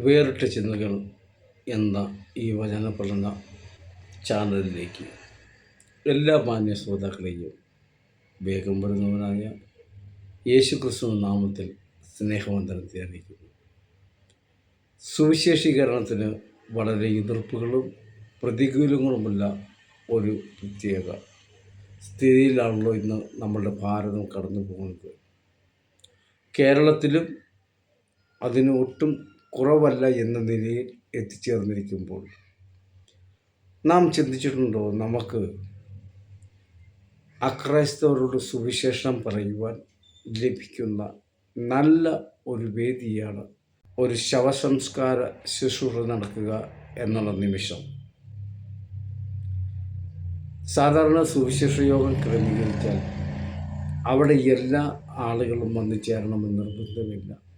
വേറിട്ട ചിന്തകൾ എന്ന ഈ വചന പഠന ചാനലിലേക്ക് എല്ലാ മാന്യ ശ്രോതാക്കളെയും വേഗം വരുന്നവനായ യേശു ക്രിസ്തു നാമത്തിൽ സ്നേഹവന്ദനത്തെ അറിയിക്കുന്നു. സുവിശേഷീകരണത്തിന് വളരെ എതിർപ്പുകളും പ്രതികൂലങ്ങളുമുള്ള ഒരു പ്രത്യേക സ്ഥിതിയിലാണല്ലോ ഇന്ന് നമ്മുടെ ഭാരതം കടന്നു പോകുന്നത് കേരളത്തിലും അതിന് ഒട്ടും കുറവല്ല എന്ന നിലയിൽ എത്തിച്ചേർന്നിരിക്കുമ്പോൾ നാം ചിന്തിച്ചിട്ടുണ്ടോ? നമുക്ക് അക്രൈസ്തവരോട് സുവിശേഷം പറയുവാൻ ലഭിക്കുന്ന നല്ല ഒരു വേദിയാണ് ഒരു ശവസംസ്കാര ശുശ്രൂഷ നടക്കുക എന്നുള്ള നിമിഷം. സാധാരണ സുവിശേഷ യോഗം ക്രമീകരിച്ചാൽ അവിടെ എല്ലാ ആളുകളും വന്നു ചേരണമെന്ന് നിർബന്ധമില്ല.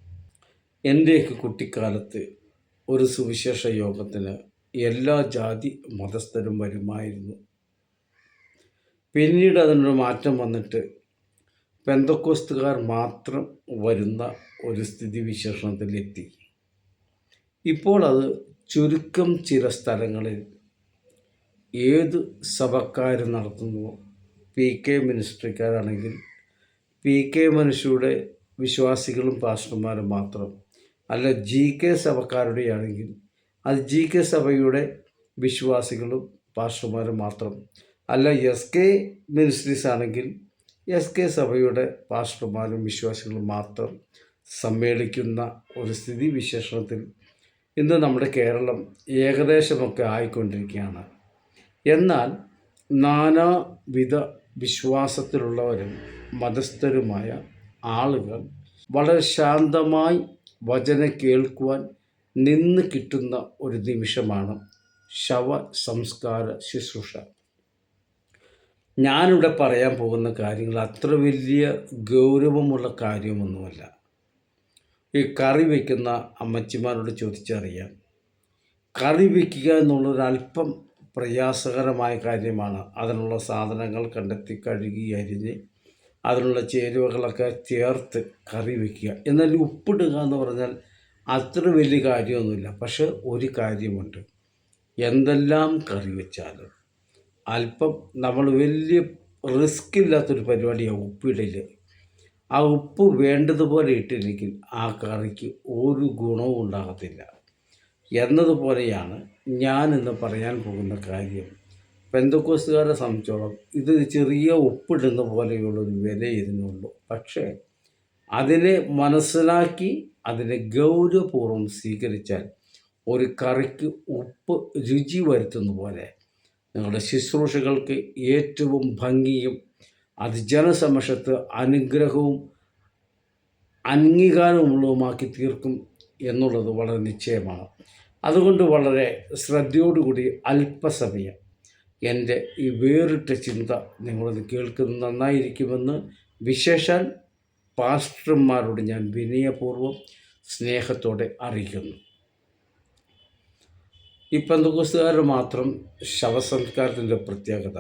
എന്റെയൊക്കെ കുട്ടിക്കാലത്ത് ഒരു സുവിശേഷ യോഗത്തിന് എല്ലാ ജാതി മതസ്ഥരും വരുമായിരുന്നു. പിന്നീട് അതിനൊരു മാറ്റം വന്നിട്ട് പെന്തക്കോസ്തുകാർ മാത്രം വരുന്ന ഒരു സ്ഥിതിവിശേഷണത്തിലെത്തി ഇപ്പോൾ അത് ചുരുക്കം ചില സ്ഥലങ്ങളിൽ ഏത് സഭക്കാർ നടത്തുന്നുവോ പി കെ മിനിസ്ട്രിക്കാരാണെങ്കിൽ പി കെ മനുഷ്യരുടെ വിശ്വാസികളും പാസ്റ്റർമാരും മാത്രം അല്ല ജി കെ സഭക്കാരുടെ ആണെങ്കിൽ അത് ജി കെ സഭയുടെ വിശ്വാസികളും പാസ്റ്റർമാരും മാത്രം. അല്ല എസ് കെ മിനിസ്ട്രീസ് ആണെങ്കിൽ എസ് കെ സഭയുടെ പാസ്റ്റർമാരും വിശ്വാസികളും മാത്രം സമ്മേളിക്കുന്ന ഒരു സ്ഥിതി വിശേഷണത്തിൽ ഇന്ന് നമ്മുടെ കേരളം ഏകദേശമൊക്കെ ആയിക്കൊണ്ടിരിക്കുകയാണ്. എന്നാൽ നാനാവിധ വിശ്വാസത്തിലുള്ളവരും മതസ്ഥരുമായ ആളുകൾ വളരെ ശാന്തമായി വചന കേൾക്കുവാൻ നിന്ന് കിട്ടുന്ന ഒരു നിമിഷമാണ് ശവ സംസ്കാര ശുശ്രൂഷ. ഞാനിവിടെ പറയാൻ പോകുന്ന കാര്യങ്ങൾ അത്ര വലിയ ഗൗരവമുള്ള കാര്യമൊന്നുമല്ല. ഈ കറി വയ്ക്കുന്ന അമ്മച്ചിമാരോട് ചോദിച്ചറിയാം. കറി വയ്ക്കുക എന്നുള്ളൊരല്പം പ്രയാസകരമായ കാര്യമാണ്. അതിനുള്ള സാധനങ്ങൾ കണ്ടെത്തി കഴുകി അരിഞ്ഞ് അതിനുള്ള ചേരുവകളൊക്കെ ചേർത്ത് കറി വയ്ക്കുക എന്നാൽ ഉപ്പിടുക എന്ന് പറഞ്ഞാൽ അത്ര വലിയ കാര്യമൊന്നുമില്ല. പക്ഷെ ഒരു കാര്യമുണ്ട്. എന്തെല്ലാം കറി വെച്ചാലും അല്പം നമ്മൾ വലിയ റിസ്ക് ഇല്ലാത്തൊരു പരിപാടിയാണ് ഉപ്പിടൽ ആ ഉപ്പ് വേണ്ടതുപോലെ ഇട്ടില്ലെങ്കിൽ ആ കറിക്ക് ഒരു ഗുണവും ഉണ്ടാകത്തില്ല. എന്നതുപോലെയാണ് ഞാനിന്ന് പറയാൻ പോകുന്ന കാര്യം. പെന്തക്കോസുകാരെ സംബന്ധിച്ചോളം ഇത് ചെറിയ ഉപ്പിടുന്ന പോലെയുള്ളൊരു വില ഇതിനുള്ളൂ. പക്ഷേ അതിനെ മനസ്സിലാക്കി അതിനെ ഗൗരവപൂർവം സ്വീകരിച്ചാൽ ഒരു കറിക്ക് ഉപ്പ് രുചി വരുത്തുന്ന പോലെ നിങ്ങളുടെ ശുശ്രൂഷകൾക്ക് ഏറ്റവും ഭംഗിയും അത് ജനസമക്ഷത്ത് അനുഗ്രഹവും അംഗീകാരമുള്ളതുമാക്കി തീർക്കും എന്നുള്ളത് വളരെ നിശ്ചയമാണ്. അതുകൊണ്ട് വളരെ ശ്രദ്ധയോടുകൂടി അല്പസമയം എന്റെ ഈ വേറിട്ട ചിന്ത നിങ്ങളത് കേൾക്കുന്നത് നന്നായിരിക്കുമെന്ന് വിശേഷാൽ പാസ്റ്റർമാരോട് ഞാൻ വിനയപൂർവം സ്നേഹത്തോടെ അറിയിക്കുന്നു. ഈ പന്തകോസുകാർ മാത്രം ശവസംസ്കാരത്തിന്റെ പ്രത്യേകത.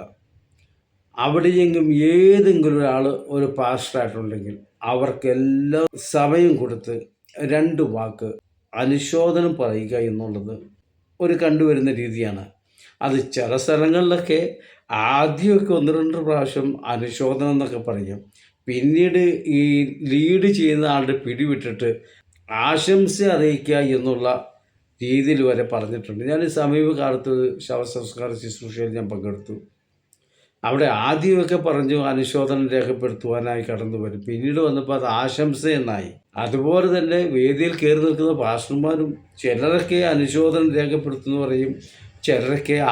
അവിടെയെങ്കിലും ഏതെങ്കിലും ഒരാൾ ഒരു പാസ്റ്ററായിട്ടുണ്ടെങ്കിൽ അവർക്കെല്ലാം സമയം കൊടുത്ത് രണ്ട് വാക്ക് അനുശോചനം പറയുക എന്നുള്ളത് ഒരു കണ്ടുവരുന്ന രീതിയാണ്. അത് ചില സ്ഥലങ്ങളിലൊക്കെ ആദ്യമൊക്കെ ഒന്ന് രണ്ട് പ്രാവശ്യം അനുശോചനം എന്നൊക്കെ പറയും. പിന്നീട് ഈ ലീഡ് ചെയ്യുന്ന ആളുടെ പിടിവിട്ടിട്ട് ആശംസ അറിയിക്കുക എന്നുള്ള രീതിയിൽ വരെ പറഞ്ഞിട്ടുണ്ട്. ഞാൻ സമീപകാലത്ത് ശവസംസ്കാര ശുശ്രൂഷയിൽ ഞാൻ പങ്കെടുത്തു. അവിടെ ആദ്യമൊക്കെ പറഞ്ഞു അനുശോചനം രേഖപ്പെടുത്തുവാനായി കടന്നു വരും. പിന്നീട് വന്നപ്പോൾ അത് ആശംസ എന്നായി. അതുപോലെ തന്നെ വേദിയിൽ കയറി നിൽക്കുന്ന പാസ്റ്റർമാരും ചിലരൊക്കെ അനുശോചനം രേഖപ്പെടുത്തുന്നു പറയും. ചിലരൊക്കെ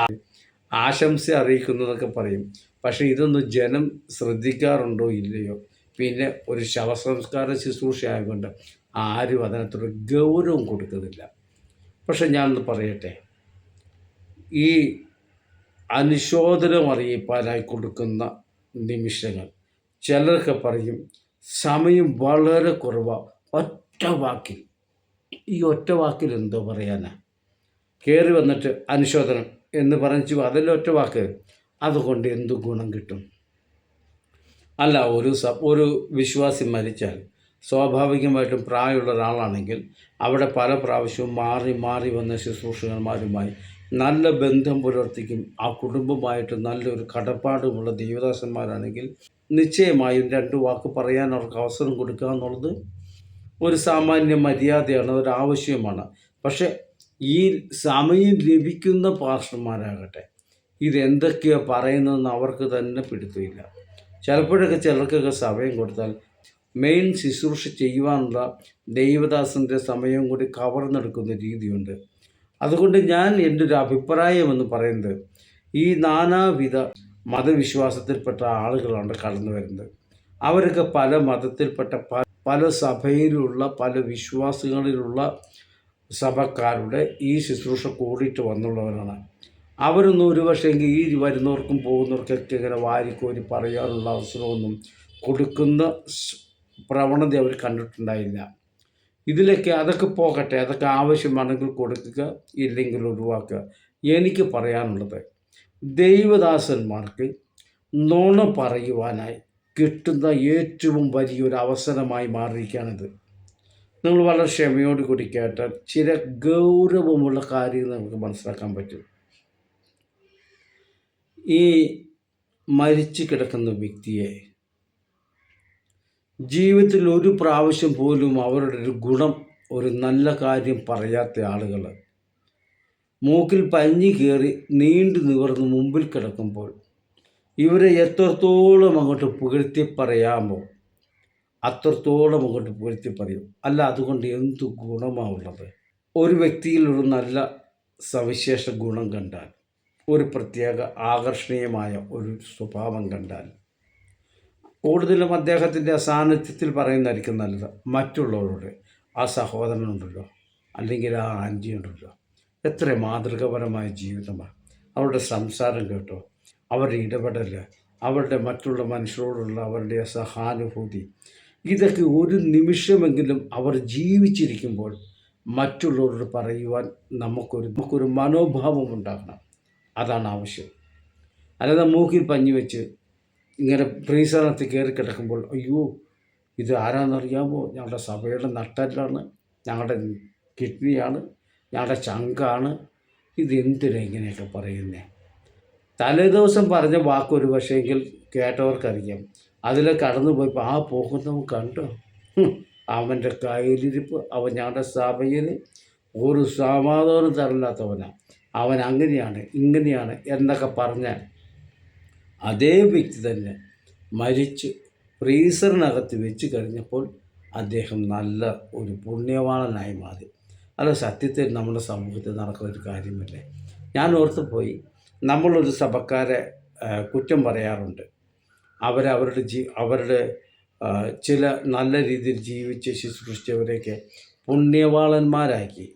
ആശംസ അറിയിക്കുന്നതൊക്കെ പറയും. പക്ഷേ ഇതൊന്നും ജനം ശ്രദ്ധിക്കാറുണ്ടോ ഇല്ലയോ? പിന്നെ ഒരു ശവസംസ്കാര ശുശ്രൂഷ ആയതുകൊണ്ട് ആരും അതിനകത്തൊരു ഗൗരവം കൊടുക്കുന്നില്ല. പക്ഷെ ഞാനൊന്ന് പറയട്ടെ. ഈ അനുശോചനം അറിയിപ്പാനായി കൊടുക്കുന്ന നിമിഷങ്ങൾ ചിലരൊക്കെ പറയും സമയം വളരെ കുറവാണ് ഒറ്റ വാക്കിൽ. ഈ ഒറ്റ വാക്കിൽ എന്തോ പറയാനാ? കയറി വന്നിട്ട് അനുശോചനം എന്ന് പറഞ്ഞു അതിലൊറ്റ വാക്ക് അതുകൊണ്ട് എന്തു ഗുണം കിട്ടും? അല്ല ഒരു സ ഒരു വിശ്വാസി മരിച്ചാൽ സ്വാഭാവികമായിട്ടും പ്രായമുള്ള ഒരാളാണെങ്കിൽ അവിടെ പല പ്രാവശ്യവും മാറി മാറി വന്ന ശുശ്രൂഷകന്മാരുമായി നല്ല ബന്ധം പുലർത്തിക്കും. ആ കുടുംബമായിട്ട് നല്ലൊരു കടപ്പാടുമുള്ള ദേവദാസന്മാരാണെങ്കിൽ നിശ്ചയമായും രണ്ട് വാക്ക് പറയാൻ അവർക്ക് അവസരം കൊടുക്കുക എന്നുള്ളത് ഒരു സാമാന്യ മര്യാദയാണ് ഒരു ആവശ്യമാണ് പക്ഷെ ഈ സമയം ലഭിക്കുന്ന പാർഷന്മാരാകട്ടെ ഇതെന്തൊക്കെയാണ് പറയുന്നതെന്ന് അവർക്ക് തന്നെ പിടുത്തില്ല ചിലപ്പോഴൊക്കെ ചിലർക്കൊക്കെ സമയം കൊടുത്താൽ മെയിൻ ശുശ്രൂഷ ചെയ്യുവാനുള്ള ദൈവദാസന്റെ സമയം കൂടി കവർന്നെടുക്കുന്ന രീതിയുണ്ട്. അതുകൊണ്ട് ഞാൻ എന്റെ ഒരു അഭിപ്രായം എന്ന് പറയുന്നത് ഈ നാനാവിധ മതവിശ്വാസത്തിൽപ്പെട്ട ആളുകളാണ് കടന്നു വരുന്നത്. അവരൊക്കെ പല മതത്തിൽപ്പെട്ട പല സഭയിലുള്ള പല വിശ്വാസങ്ങളിലുള്ള സഭക്കാരുടെ ഈ ശുശ്രൂഷ കൂടിയിട്ട് വന്നുള്ളവരാണ്. അവരൊന്നും ഒരു പക്ഷേങ്കിൽ ഈ വരുന്നവർക്കും പോകുന്നവർക്കൊക്കെ ഇങ്ങനെ വാരിക്കോരി പറയാനുള്ള അവസരമൊന്നും കൊടുക്കുന്ന പ്രവണത അവർ കണ്ടിട്ടുണ്ടായില്ല. ഇതിലൊക്കെ അതൊക്കെ പോകട്ടെ അതൊക്കെ ആവശ്യമാണെങ്കിൽ കൊടുക്കുക ഇല്ലെങ്കിൽ ഒഴിവാക്കുക. എനിക്ക് പറയാനുള്ളത് ദൈവദാസന്മാർക്ക് നുണ പറയുവാനായി കിട്ടുന്ന ഏറ്റവും വലിയൊരു അവസരമായി മാറിയിരിക്കുകയാണിത്. നിങ്ങൾ വളരെ ക്ഷമയോട് കൂടി കേട്ടാൽ ചില ഗൗരവമുള്ള കാര്യങ്ങൾ നമുക്ക് മനസ്സിലാക്കാൻ പറ്റും. ഈ മരിച്ചു കിടക്കുന്ന വ്യക്തിയെ ജീവിതത്തിൽ ഒരു പ്രാവശ്യം പോലും അവരുടെ ഒരു ഗുണം ഒരു നല്ല കാര്യം പറയാത്ത ആളുകൾ മൂക്കിൽ പഞ്ഞി കയറി നീണ്ടു നിവർന്ന് മുമ്പിൽ കിടക്കുമ്പോൾ ഇവരെ എത്രത്തോളം അങ്ങോട്ട് പുകഴ്ത്തി പറയാമോ? അത്രത്തോളം അങ്ങോട്ട് പൊരുത്തി പറയും. അല്ല അതുകൊണ്ട് എന്തു ഗുണമാവുള്ളത്? ഒരു വ്യക്തിയിൽ ഒരു നല്ല സവിശേഷ ഗുണം കണ്ടാൽ ഒരു പ്രത്യേക ആകർഷണീയമായ ഒരു സ്വഭാവം കണ്ടാൽ കൂടുതലും അദ്ദേഹത്തിന്റെ സാന്നിധ്യത്തിൽ പറയുന്നതായിരിക്കും നല്ലത്. മറ്റുള്ളവരോട് ആ സഹോദരനുണ്ടല്ലോ അല്ലെങ്കിൽ ആ ആന്റി ഉണ്ടല്ലോ എത്ര മാതൃകപരമായ ജീവിതമാണ്. അവരുടെ സംസാരം കേട്ടോ അവരുടെ ഇടപെടൽ അവരുടെ മറ്റുള്ള മനുഷ്യരോടുള്ള അവരുടെ സഹാനുഭൂതി ഇതൊക്കെ ഒരു നിമിഷമെങ്കിലും അവർ ജീവിച്ചിരിക്കുമ്പോൾ മറ്റുള്ളവരോട് പറയുവാൻ നമുക്കൊരു നമുക്കൊരു മനോഭാവം ഉണ്ടാകണം. അതാണ് ആവശ്യം. അല്ലാതെ മൂക്കിൽ പഞ്ഞു വെച്ച് ഇങ്ങനെ പ്രീസരണത്തിൽ കയറി കിടക്കുമ്പോൾ അയ്യോ ഇത് ആരാന്നറിയാമോ? ഞങ്ങളുടെ സഭയുടെ നട്ടല്ലാണ് ഞങ്ങളുടെ കിഡ്നിയാണ് ഞങ്ങളുടെ ചങ്കാണ്. ഇത് എന്തിനാ ഇങ്ങനെയൊക്കെ പറയുന്നത് തലേദിവസം പറഞ്ഞ വാക്കൊരു പക്ഷേ പക്ഷേങ്കിൽ കേട്ടവർക്കറിയാം അതിൽ കടന്നു പോയപ്പോൾ ആ പോകുന്നവൻ കണ്ടോ? അവന്റെ കയ്യിലിരിപ്പ് അവൻ ഞങ്ങളുടെ സഭയിൽ ഒരു സമാധാനം തരില്ലാത്തവനാണ് അവൻ അങ്ങനെയാണ് ഇങ്ങനെയാണ് എന്നൊക്കെ പറഞ്ഞാൽ അതേ വ്യക്തി തന്നെ മരിച്ച് ഫ്രീസറിനകത്ത് വെച്ച് കഴിഞ്ഞപ്പോൾ അദ്ദേഹം നല്ല ഒരു പുണ്യവാളനായി മാറി. അല്ല സത്യത്തിൽ നമ്മുടെ സമൂഹത്തിൽ നടക്കുന്ന ഒരു കാര്യമല്ലേ? ഞാൻ ഓർത്ത് പോയി നമ്മളൊരു സഭക്കാരെ കുറ്റം പറയാറുണ്ട്. അവരവരുടെ ജീ അവരുടെ ചില നല്ല രീതിയിൽ ജീവിച്ച് ശുശ്രൂഷിച്ചവരെയൊക്കെ പുണ്യവാളന്മാരാക്കി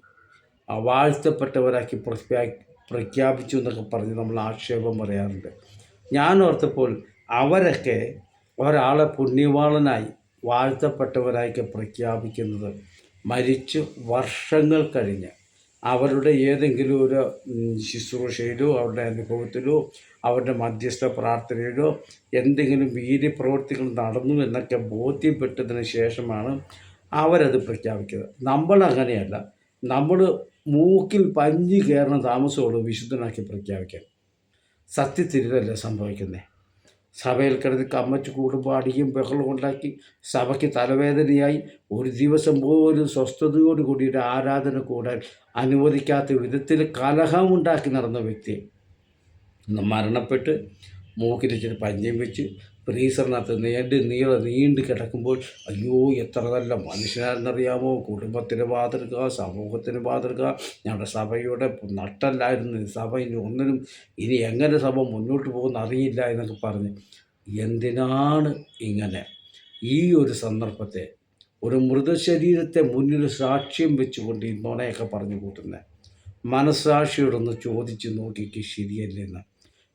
വാഴ്ത്തപ്പെട്ടവരാക്കി പ്രഖ്യാ പ്രഖ്യാപിച്ചു എന്നൊക്കെ പറഞ്ഞ് നമ്മൾ ആക്ഷേപം പറയാറുണ്ട്. ഞാൻ ഓർത്തപ്പോൾ അവരൊക്കെ ഒരാളെ പുണ്യവാളനായി വാഴ്ത്തപ്പെട്ടവരായി പ്രഖ്യാപിക്കുന്നത് മരിച്ചു വർഷങ്ങൾ കഴിഞ്ഞ്. അവരുടെ ഏതെങ്കിലും ഒരു ശുശ്രൂഷയിലോ അവരുടെ അനുഭവത്തിലോ അവരുടെ മധ്യസ്ഥ പ്രാർത്ഥനയിലോ എന്തെങ്കിലും വീര്യപ്രവൃത്തികൾ നടന്നു എന്നൊക്കെ ബോധ്യപ്പെട്ടതിന് ശേഷമാണ് അവരത് പ്രഖ്യാപിക്കുന്നത്. നമ്മൾ അങ്ങനെയല്ല. നമ്മൾ മൂക്കിൽ പഞ്ഞി കയറുന്ന താമസമുള്ളൂ വിശുദ്ധനാക്കി പ്രഖ്യാപിക്കാൻ. സത്യത്തിരുതല്ല സംഭവിക്കുന്നത് സഭയിൽ കിടന്ന് കമ്മച്ച് കൂടുമ്പോൾ അടിയും ബഹളം ഉണ്ടാക്കി സഭയ്ക്ക് തലവേദനയായി ഒരു ദിവസം പോലും സ്വസ്ഥതയോട് ഒരു ആരാധന കൂടാൻ അനുവദിക്കാത്ത വിധത്തിൽ കലഹം ഉണ്ടാക്കി നടന്ന വ്യക്തി മരണപ്പെട്ട് മൂക്കിലിച്ചിട്ട് പഞ്ഞം വെച്ച് ഫ്രീസറിനകത്ത് നീണ്ട് നീള നീണ്ട് കിടക്കുമ്പോൾ അയ്യോ എത്ര നല്ല മനുഷ്യനാണെന്നറിയാമോ? കുടുംബത്തിന് മാതൃക സമൂഹത്തിന് മാതൃക ഞങ്ങളുടെ സഭയുടെ നട്ടല്ലായിരുന്നു സഭ. ഇനി ഒന്നിനും ഇനി എങ്ങനെ സഭ മുന്നോട്ട് പോകുന്ന അറിയില്ല എന്നൊക്കെ പറഞ്ഞ്. എന്തിനാണ് ഇങ്ങനെ? ഈ ഒരു സന്ദർഭത്തെ ഒരു മൃതശരീരത്തെ മുന്നിൽ സാക്ഷ്യം വെച്ചുകൊണ്ട് ഈ നുണയൊക്കെ പറഞ്ഞു കൂട്ടുന്നത് മനസ്സാക്ഷിയോടൊന്ന് ചോദിച്ച് നോക്കിക്ക് ശരിയല്ലെന്ന്.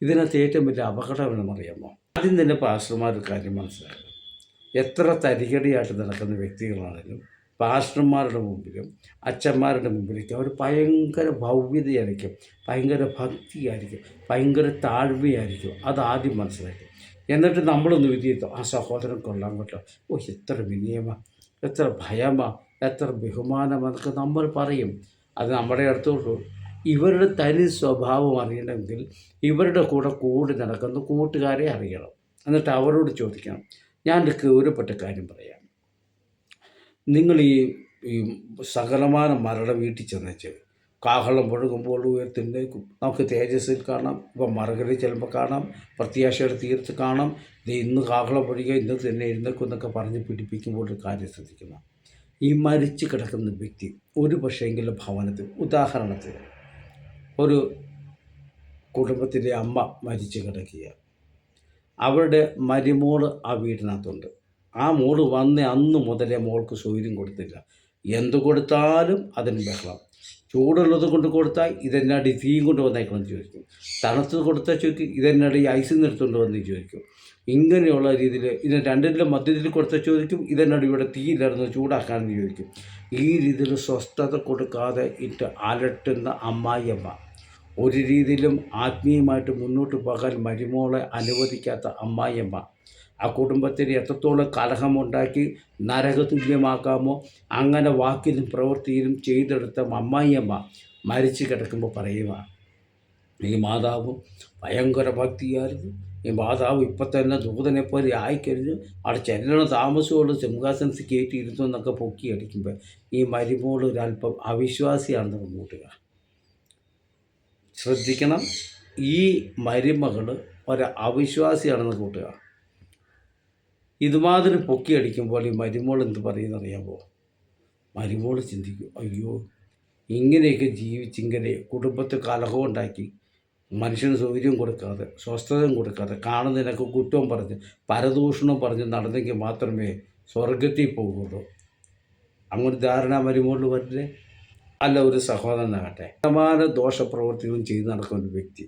ഇതിനകത്ത് ഏറ്റവും വലിയ അപകടമെന്നറിയാമോ ആദ്യം തന്നെ പാസ്റ്റർമാർ ഒരു കാര്യം മനസ്സിലാക്കണം. എത്ര തരികടിയായിട്ട് നടക്കുന്ന വ്യക്തികളാണെങ്കിലും പാസ്റ്റർമാരുടെ മുമ്പിലും അച്ഛന്മാരുടെ മുമ്പിലേക്ക് അവർ ഭയങ്കര ഭവ്യതയായിരിക്കും ഭയങ്കര ഭക്തിയായിരിക്കും ഭയങ്കര താഴ്മയായിരിക്കും. അതാദ്യം മനസ്സിലാക്കും. എന്നിട്ട് നമ്മളൊന്ന് വിധിയെത്തും ആ സഹോദരൻ കൊള്ളാൻ കേട്ടോ. ഓ എത്ര വിനയമാണ് എത്ര ഭയമാ എത്ര ബഹുമാനമെന്നൊക്കെ നമ്മൾ പറയും. അത് നമ്മുടെ അടുത്തോട്ട് ഇവരുടെ തനി സ്വഭാവം അറിയണമെങ്കിൽ ഇവരുടെ കൂടെ കൂടി നടക്കുന്ന കൂട്ടുകാരെ അറിയണം. എന്നിട്ട് അവരോട് ചോദിക്കണം. ഞാൻ ഗൗരവപ്പെട്ട കാര്യം പറയാം. നിങ്ങൾ ഈ ഈ സകലമാന മരട വീട്ടിൽ ചെന്നേച്ച് കാഹളം മുഴങ്ങുമ്പോൾ ഉയർത്തിന്റെ നമുക്ക് തേജസ്സിൽ കാണാം. ഇപ്പം മറുകടി ചെല്ലുമ്പോൾ കാണാം. പ്രത്യാശയുടെ തീർത്ത് കാണാം. ഇത് ഇന്ന് കാഹളം പൊഴിയുക ഇന്ന് തന്നെ എഴുന്നേക്കും എന്നൊക്കെ പറഞ്ഞ് പിടിപ്പിക്കുമ്പോൾ ഒരു കാര്യം ശ്രദ്ധിക്കണം. ഈ മരിച്ചു കിടക്കുന്ന വ്യക്തി ഒരു പക്ഷേങ്കിലും ഭവനത്തിൽ ഉദാഹരണത്തിന് ഒരു കുടുംബത്തിന്റെ അമ്മ മരിച്ചു കിടക്കുക അവരുടെ മരുമോൾ ആ വീടിനകത്തുണ്ട്. ആ മോൾ വന്ന അന്ന് മുതലേ മോൾക്ക് സൗകര്യം കൊടുത്തില്ല. എന്ത് കൊടുത്താലും അതിന് ബഹളം. ചൂടുള്ളത് കൊണ്ട് കൊടുത്താൽ ഇതെന്നടി തീയും കൊണ്ട് വന്നേക്കണം ചോദിക്കും. തണുത്തത് കൊടുത്താൽ ചോദിക്കും ഇതെന്നാടി ഐസിൽ നിർത്തുകൊണ്ട് വന്ന് ചോദിക്കും. ഇങ്ങനെയുള്ള രീതിയിൽ ഇതിന് രണ്ടിന്റെ മധ്യത്തിൽ കൊടുത്താൽ ചോദിക്കും ഇതെന്നടി ഇവിടെ തീയില്ലായിരുന്നു ചൂടാക്കാനെന്ന് ചോദിക്കും. ഈ രീതിയിൽ സ്വസ്ഥത കൊടുക്കാതെ ഇട്ട് അലട്ടുന്ന അമ്മായിയമ്മ ഒരു രീതിയിലും ആത്മീയമായിട്ട് മുന്നോട്ട് പോകാൻ മരുമോളെ അനുവദിക്കാത്ത അമ്മായിയമ്മ. ആ കുടുംബത്തിന് എത്രത്തോളം കലഹമുണ്ടാക്കി നരകതുല്യമാക്കാമോ അങ്ങനെ വാക്കിലും പ്രവൃത്തിയിലും ചെയ്തെടുത്ത അമ്മായിയമ്മ മരിച്ചു കിടക്കുമ്പോൾ പറയുക ഈ മാതാവ് ഭയങ്കര ഭക്തിയായിരുന്നു. ഈ മാതാവ് ഇപ്പം തന്നെ ദൂതനെ പോലെ ആയിക്കഴിഞ്ഞ് അവിടെ ചെല്ലണ താമസമുള്ള സിംഹാസനത്തിൽ കയറ്റിയിരുന്നു എന്നൊക്കെ പൊക്കി അടിക്കുമ്പോൾ ഈ മരുമോൾ ഒരല്പം അവിശ്വാസിയാണെന്ന് കൂട്ടുക ശ്രദ്ധിക്കണം. ഈ മരുമകൾ ഒരു അവിശ്വാസിയാണെന്ന് കൂട്ടുക. ഇതുമാതിരി പൊക്കി അടിക്കുമ്പോൾ ഈ മരുമോൾ എന്ത് പറയുന്നറിയാമോ മരുമോൾ ചിന്തിക്കും അയ്യോ ഇങ്ങനെയൊക്കെ ജീവിച്ചിങ്ങനെ കുടുംബത്തിൽ കലഹം ഉണ്ടാക്കി മനുഷ്യന് സൗകര്യം കൊടുക്കാതെ സ്വസ്ഥതയും കൊടുക്കാതെ കാണുന്നതിനൊക്കെ കുറ്റവും പറഞ്ഞ് പരദൂഷണം പറഞ്ഞ് നടന്നെങ്കിൽ മാത്രമേ സ്വർഗത്തിൽ പോകുള്ളൂ. അങ്ങനെ ധാരണ മരുമോളിൽ വരില്ലേ? അല്ല ഒരു സഹോദരനാകട്ടെ സമാന ദോഷപ്രവർത്തികളും ചെയ്തു നടക്കുന്ന ഒരു വ്യക്തി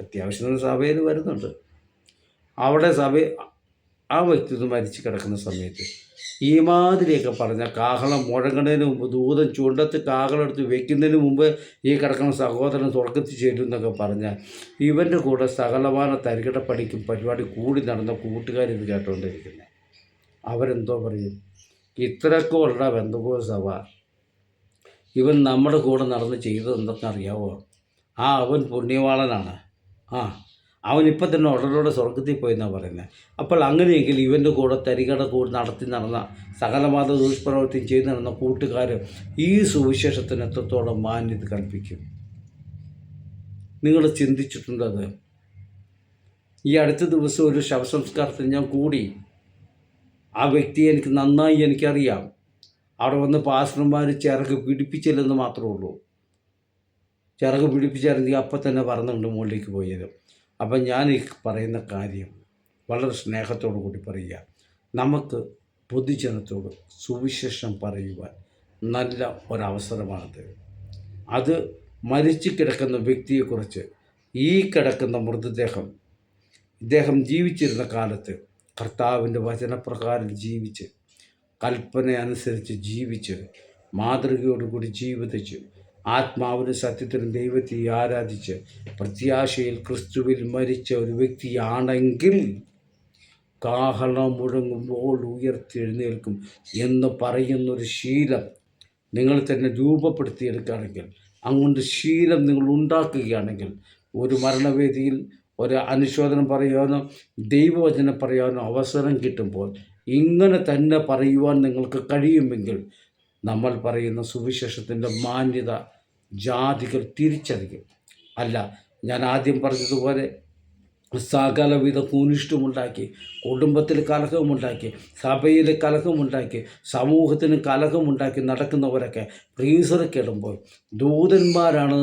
അത്യാവശ്യം സഭയിൽ വരുന്നുണ്ട്. അവിടെ സഭ ആ വ്യക്തി മരിച്ചു കിടക്കുന്ന സമയത്ത് ഈ മാതിരിയൊക്കെ പറഞ്ഞ കാഹളം മുഴങ്ങുന്നതിന് മുമ്പ് ദൂതം ചുണ്ടത്ത് കാഹളം എടുത്ത് വെക്കുന്നതിന് മുമ്പ് ഈ കിടക്കുന്ന സഹോദരൻ സ്വർഗത്തിൽ ചേരും എന്നൊക്കെ പറഞ്ഞാൽ ഇവന്റെ കൂടെ സകലമാന തരികിട പണിക്കും പരിപാടി കൂടി നടന്ന കൂട്ടുകാരിത് കേട്ടുകൊണ്ടിരിക്കുന്നത് അവരെന്തോ പറയും ഇത്രയൊക്കെ ഉള്ള ബന്ധുക്കോ സഭ. ഇവൻ നമ്മുടെ കൂടെ നടന്ന് ചെയ്തത് എന്തെന്നറിയാവോ ആ അവൻ പുണ്യവാളനാണ്. ആ അവൻ ഇപ്പം തന്നെ ഉടനോടെ സ്വർഗത്തിൽ പോയി എന്നാണ് പറയുന്നത് അപ്പോൾ അങ്ങനെയെങ്കിൽ ഇവന്റെ കൂടെ തരികട കൂടെ നടത്തി നടന്ന സകലമാത ദുഷ്പ്രവൃത്തി ചെയ്തു നടന്ന കൂട്ടുകാർ ഈ സുവിശേഷത്തിന് എത്രത്തോളം മാന്യത കൽപ്പിക്കും? നിങ്ങൾ ചിന്തിച്ചിട്ടുണ്ടത് ഈ അടുത്ത ദിവസം ഒരു ശവസംസ്കാരത്തിൽ ഞാൻ കൂടി. ആ വ്യക്തിയെ എനിക്ക് നന്നായി എനിക്കറിയാം. അവിടെ വന്ന് പാസ്റ്റർമാർ ചിറക് പിടിപ്പിച്ചില്ലെന്ന് മാത്രമേ ഉള്ളൂ. ചിറക് പിടിപ്പിച്ചായിരുന്നെങ്കിൽ അപ്പം തന്നെ പറന്നുകൊണ്ട് മുകളിലേക്ക് പോയത് അപ്പം ഞാൻ ഈ പറയുന്ന കാര്യം വളരെ സ്നേഹത്തോടു കൂടി പറയുക. നമുക്ക് പൊതുജനത്തോട് സുവിശേഷം പറയുവാൻ നല്ല ഒരവസരമാണത്. അത് മരിച്ചു കിടക്കുന്ന വ്യക്തിയെക്കുറിച്ച് ഈ കിടക്കുന്ന മൃതദേഹം ഇദ്ദേഹം ജീവിച്ചിരുന്ന കാലത്ത് കർത്താവിന്റെ വചനപ്രകാരം ജീവിച്ച് കൽപ്പന അനുസരിച്ച് ജീവിച്ച് മാതൃകയോടുകൂടി ജീവിതച്ച് ആത്മാവിന് സത്യത്തിനും ദൈവത്തെ ആരാധിച്ച് പ്രത്യാശയിൽ ക്രിസ്തുവിൽ മരിച്ച ഒരു വ്യക്തിയാണെങ്കിൽ കാഹളം മുഴങ്ങുമ്പോൾ ഉയർത്തെഴുന്നേൽക്കും എന്ന് പറയുന്നൊരു ശീലം നിങ്ങൾ തന്നെ രൂപപ്പെടുത്തിയെടുക്കുകയാണെങ്കിൽ അങ്ങോട്ട് ശീലം നിങ്ങൾ ഉണ്ടാക്കുകയാണെങ്കിൽ ഒരു മരണവേദിയിൽ ഒരു അനുശോചനം പറയാനോ ദൈവവചനം പറയാനോ അവസരം കിട്ടുമ്പോൾ ഇങ്ങനെ തന്നെ പറയുവാൻ നിങ്ങൾക്ക് കഴിയുമെങ്കിൽ നമ്മൾ പറയുന്ന സുവിശേഷത്തിന്റെ മാന്യത ജാതികൾ തിരിച്ചറിയും. അല്ല ഞാൻ ആദ്യം പറഞ്ഞതുപോലെ സകലവിധ കൂനിഷ്ടമുണ്ടാക്കി കുടുംബത്തിൽ കലഹമുണ്ടാക്കി സഭയിൽ കലഹമുണ്ടാക്കി സമൂഹത്തിന് കലഹമുണ്ടാക്കി നടക്കുന്നവരൊക്കെ ഫ്രീസറിക്കിടുമ്പോൾ ദൂതന്മാരാണ്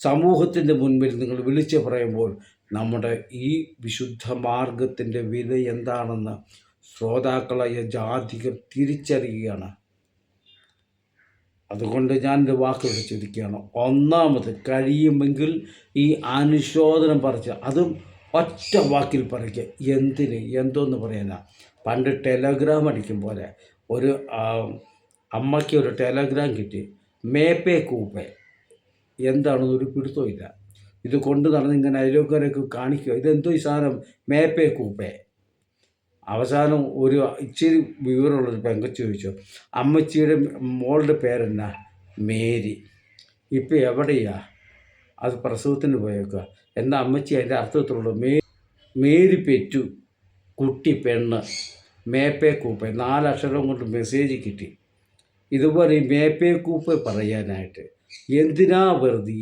സമൂഹത്തിന്റെ മുൻപിൽ നിങ്ങൾ വിളിച്ചു പറയുമ്പോൾ നമ്മുടെ ഈ വിശുദ്ധ മാർഗത്തിന്റെ വില എന്താണെന്ന് ശ്രോതാക്കളായ ജാതികൾ തിരിച്ചറിയുകയാണ്. അതുകൊണ്ട് ഞാൻ എന്റെ വാക്കുകൾ ചുരുക്കുകയാണ് ഒന്നാമത് കഴിയുമെങ്കിൽ ഈ അനുശോചനം പറിച്ച് അതും ഒറ്റ വാക്കിൽ പറിക്കുക. എന്തിന്? എന്തോന്ന് പറയുന്ന പണ്ട് ടെലഗ്രാം അടിക്കും പോലെ. ഒരു അമ്മയ്ക്ക് ഒരു ടെലഗ്രാം കിട്ടി. മേപ്പേ കൂപ്പേ എന്താണെന്ന് ഒരു പിടുത്തമില്ല ഇത് കൊണ്ട് നടന്ന് ഇങ്ങനെ അയലോക്കാരൊക്കെ കാണിക്കുക. ഇതെന്തോ ഈ സാധനം? മേപ്പേ കൂപ്പേ അവസാനം ഒരു ഇച്ചിരി വിവരമുള്ളൊരു പെങ്കച്ച് ചോദിച്ചു അമ്മച്ചിയുടെ മോളുടെ പേരെന്നാ? മേരി. ഇപ്പം എവിടെയാ? അത് പ്രസവത്തിന് പോയേക്കുക എന്താ അമ്മച്ചി അതിന്റെ അർത്ഥത്തിലുള്ളു മേ മേരി പെറ്റു കുട്ടി പെണ്ണ് മേപ്പേ കൂപ്പ നാലക്ഷരം കൊണ്ട് മെസ്സേജ് കിട്ടി. ഇതുപോലെ ഈ മേപ്പേ കൂപ്പ് പറയാനായിട്ട് എന്തിനാ വെറുതെ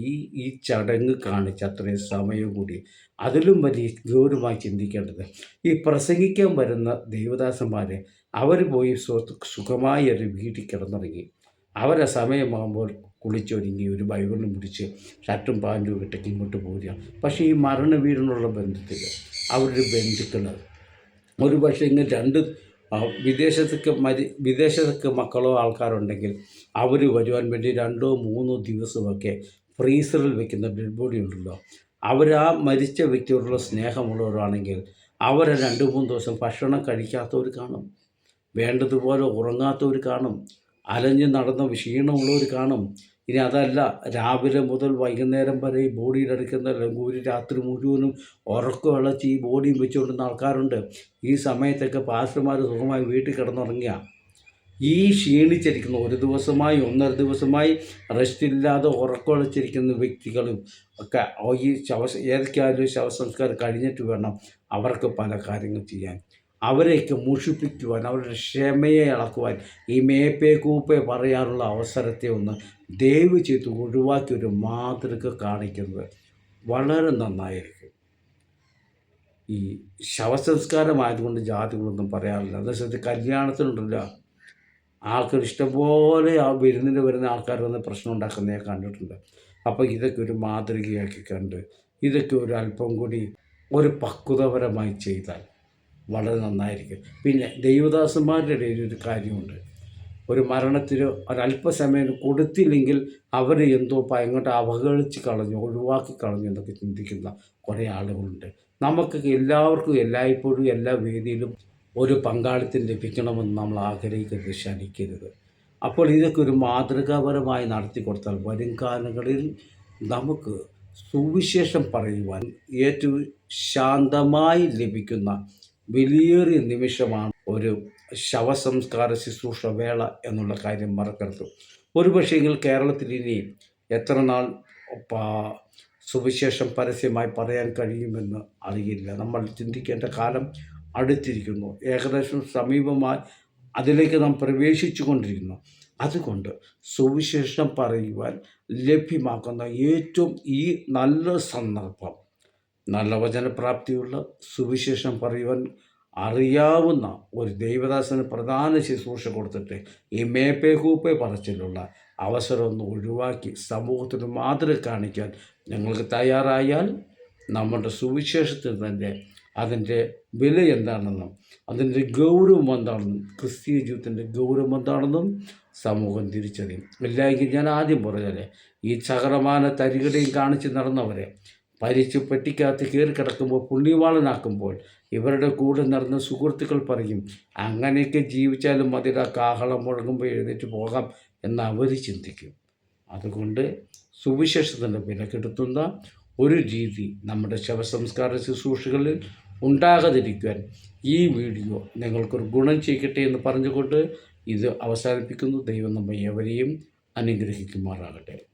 ഈ ചടങ്ങ് കാണിച്ച് അത്രയും സമയം കൂടി? അതിലും വലിയ ഗൗരവമായി ചിന്തിക്കേണ്ടത് ഈ പ്രസംഗിക്കാൻ വരുന്ന ദേവദാസന്മാരെ അവർ പോയി സുഖമായി ഒരു വീട്ടിൽ കിടന്നിറങ്ങി. അവരെ സമയമാകുമ്പോൾ കുളിച്ചൊരുങ്ങി ഒരു ബൈബിളും പിടിച്ച് ഷർട്ടും പാന്റും ഇട്ടൊക്കെ ഇങ്ങോട്ട് പോരുക. പക്ഷേ ഈ മരണ വീടിനുള്ള ബന്ധത്തിൽ അവരുടെ ബന്ധുക്കൾ ഒരു പക്ഷേ ഇങ്ങനെ രണ്ട് വിദേശത്തൊക്കെ മരി വിദേശത്തൊക്കെ മക്കളോ ആൾക്കാരുണ്ടെങ്കിൽ അവർ വരുവാൻ വേണ്ടി രണ്ടോ മൂന്നോ ദിവസമൊക്കെ ഫ്രീസറിൽ വെക്കുന്ന ഡെഡ് ബോഡി ഉണ്ടല്ലോ. അവർ ആ മരിച്ച വ്യക്തിയോടുള്ള സ്നേഹമുള്ളവരാണെങ്കിൽ അവരെ രണ്ട് മൂന്ന് ദിവസം ഭക്ഷണം കഴിക്കാത്തവർ കാണും. വേണ്ടതുപോലെ ഉറങ്ങാത്തവർ കാണും. അലഞ്ഞ് നടന്ന ക്ഷീണമുള്ളവർ കാണും. ഇനി അതല്ല രാവിലെ മുതൽ വൈകുന്നേരം വരെ ഈ ബോഡിയിലെടുക്കുന്ന ലങ്കൂരി രാത്രി മുഴുവനും ഉറക്കം ഇളച്ച് ഈ ബോഡിയും വെച്ചുകൊണ്ടുന്ന ആൾക്കാരുണ്ട്. ഈ സമയത്തൊക്കെ പാസ്റ്റർമാർ സുഖമായി വീട്ടിൽ കിടന്നുറങ്ങിയ. ഈ ക്ഷീണിച്ചിരിക്കുന്ന ഒരു ദിവസമായി ഒന്നര ദിവസമായി റെസ്റ്റ് ഇല്ലാതെ ഉറക്കമുളച്ചിരിക്കുന്ന വ്യക്തികളും ഒക്കെ ഈ ശവ ഏതൊക്കെയായാലും ശവസംസ്കാരം കഴിഞ്ഞിട്ട് വേണം അവർക്ക് പല കാര്യങ്ങൾ ചെയ്യാൻ. അവരെയൊക്കെ മുഷിപ്പിക്കുവാൻ അവരുടെ ക്ഷമയെ ഇളക്കുവാൻ ഈ മേപ്പേ കൂപ്പേ പറയാനുള്ള അവസരത്തെ ഒന്ന് ദയവ് ചെയ്ത് ഒഴിവാക്കി ഒരു മാതൃക കാണിക്കുന്നത് വളരെ നന്നായിരിക്കും. ഈ ശവസംസ്കാരമായതുകൊണ്ട് ജാതികളൊന്നും പറയാറില്ല. അതനുസരിച്ച് കല്യാണത്തിനുണ്ടല്ലോ. ആൾക്കാർ ഇഷ്ടംപോലെ ആ വിരുന്നിന് വരുന്ന ആൾക്കാർ വന്ന് പ്രശ്നം ഉണ്ടാക്കുന്ന ഞാൻ കണ്ടിട്ടുണ്ട്. അപ്പോൾ ഇതൊക്കെ ഒരു മാതൃകയാക്കി കണ്ട് ഇതൊക്കെ ഒരു അല്പം കൂടി ഒരു പക്വതപരമായി ചെയ്താൽ വളരെ നന്നായിരിക്കും. പിന്നെ ദൈവദാസന്മാരുടെ ഇടയിൽ ഒരു കാര്യമുണ്ട്. ഒരു മരണത്തിന് ഒരല്പസമയം കൊടുത്തില്ലെങ്കിൽ അവർ എന്തോ അങ്ങോട്ട് അവഹേളിച്ച് കളഞ്ഞു ഒഴിവാക്കി കളഞ്ഞു എന്നൊക്കെ ചിന്തിക്കുന്ന കുറേ ആളുകളുണ്ട്. നമുക്ക് എല്ലാവർക്കും എല്ലായ്പ്പോഴും എല്ലാ വേദിയിലും ഒരു പങ്കാളിത്തം ലഭിക്കണമെന്ന് നമ്മൾ ആഗ്രഹിക്കരുത് ക്ഷണിക്കരുത് അപ്പോൾ ഇതൊക്കെ ഒരു മാതൃകാപരമായി നടത്തി കൊടുത്താൽ വരും കാലങ്ങളിൽ നമുക്ക് സുവിശേഷം പറയുവാൻ ഏറ്റവും ശാന്തമായി ലഭിക്കുന്ന വലിയേറിയ നിമിഷമാണ് ഒരു ശവസംസ്കാര ശുശ്രൂഷ വേള എന്നുള്ള കാര്യം മറക്കരുത്. ഒരുപക്ഷെങ്കിൽ കേരളത്തിൽ ഇനി എത്ര നാൾ സുവിശേഷം പരസ്യമായി പറയാൻ കഴിയുമെന്ന് അറിയില്ല. നമ്മൾ ചിന്തിക്കേണ്ട കാലം അടുത്തിരിക്കുന്നു. ഏകദേശം സമീപമായി അതിലേക്ക് നാം പ്രവേശിച്ചു കൊണ്ടിരിക്കുന്നു അതുകൊണ്ട് സുവിശേഷം പറയുവാൻ ലഭ്യമാക്കുന്ന ഏറ്റവും ഈ നല്ല സന്ദർഭം. നല്ല വചനപ്രാപ്തിയുള്ള സുവിശേഷം പറയുവാൻ അറിയാവുന്ന ഒരു ദൈവദാസന് പ്രധാന ശുശ്രൂഷ കൊടുത്തിട്ട് ഈ മേപ്പേ കൂപ്പേ പറച്ചിലുള്ള അവസരം ഒന്ന് ഒഴിവാക്കി സമൂഹത്തിന് മാതൃക കാണിക്കാൻ ഞങ്ങൾക്ക് തയ്യാറായാൽ നമ്മുടെ സുവിശേഷത്തിൽ തന്നെ അതിന്റെ വില എന്താണെന്നും അതിന്റെ ഗൗരവം എന്താണെന്നും ക്രിസ്തീയ ജീവിതത്തിന്റെ ഗൗരവം എന്താണെന്നും സമൂഹം തിരിച്ചറിയും. ഇല്ലെങ്കിൽ ഞാൻ ആദ്യം പറഞ്ഞാൽ ഈ ചകരമാന തരികടയും കാണിച്ച് നടന്നവരെ പരിച്ച് പെട്ടിക്കകത്ത് കയറി കിടക്കുമ്പോൾ പുണ്യവാളനാക്കുമ്പോൾ ഇവരുടെ കൂടെ നടന്ന സുഹൃത്തുക്കൾ പറയും അങ്ങനെയൊക്കെ ജീവിച്ചാലും മതിയുടെ കാഹളം മുഴങ്ങുമ്പോൾ എഴുന്നേറ്റ് പോകാം എന്ന് അവർ ചിന്തിക്കും. അതുകൊണ്ട് സുവിശേഷത്തിന്റെ വിലക്കെടുത്തുന്ന ഒരു രീതി നമ്മുടെ ശവസംസ്കാര ശുശ്രൂഷകളിൽ ഉണ്ടാകാതിരിക്കുവാൻ ഈ വീഡിയോ നിങ്ങൾക്കൊരു ഗുണം ചെയ്യട്ടെ എന്ന് പറഞ്ഞുകൊണ്ട് ഇത് അവസാനിപ്പിക്കുന്നു. ദൈവം നമ്മെ എവരെയും അനുഗ്രഹിക്കുമാറാകട്ടെ.